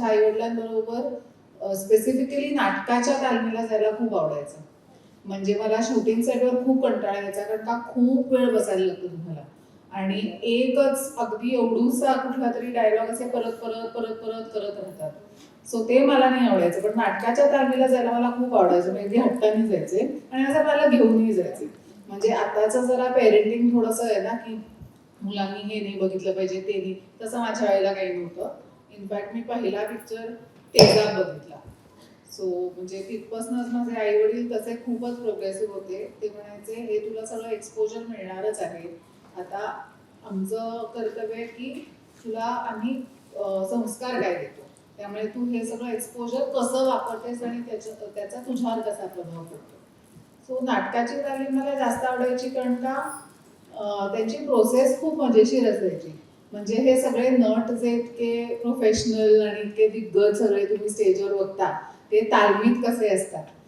माझ्या आई वडिलांबरोबर स्पेसिफिकली नाटकाच्या तालमीला जायला खूप आवडायचं. म्हणजे मला शूटिंग सेटवर खूप कंटाळा यायचा कारण का खूप वेळ बसायला लागतो तुम्हाला. आणि एकच अगदी एवढूसा कुठला तरी डायलॉग असे परत परत परत परत करत राहतात. सो ते मला नाही आवडायचं. पण नाटकाच्या तालमीला जायला मला खूप आवडायचं. म्हणजे हट्टाने जायचे आणि असं मला घेऊनही जायचे. म्हणजे आताचं जरा पेरेंटिंग थोडंसं आहे ना की मुलांनी हे नाही बघितलं पाहिजे ते नाही. तसं माझ्या वेळेला काही नव्हतं. इनफॅक्ट मी पहिला पिक्चर तेजा बघितला. सो म्हणजे तिथपासूनच माझे आई वडील तसे खूपच प्रोग्रेसिव्ह होते. ते म्हणायचे हे तुला सगळं एक्सपोजर मिळणारच आहे. आता आमचं कर्तव्य आहे की तुला आम्ही संस्कार काय देतो? त्यामुळे तू हे सगळं एक्सपोजर कसं वापरतेस आणि त्याच्या त्याचा तुझ्यावर कसा प्रभाव पडतो? सो नाटकाची तालीम मला जास्त आवडायची कारण का त्यांची प्रोसेस खूप मजेशीर असायची. म्हणजे हे सगळे नट जे इतके प्रोफेशनल आणि इतके दिग्गज सगळे तुम्ही स्टेजवर बघता ते तालमीत कसे असतात?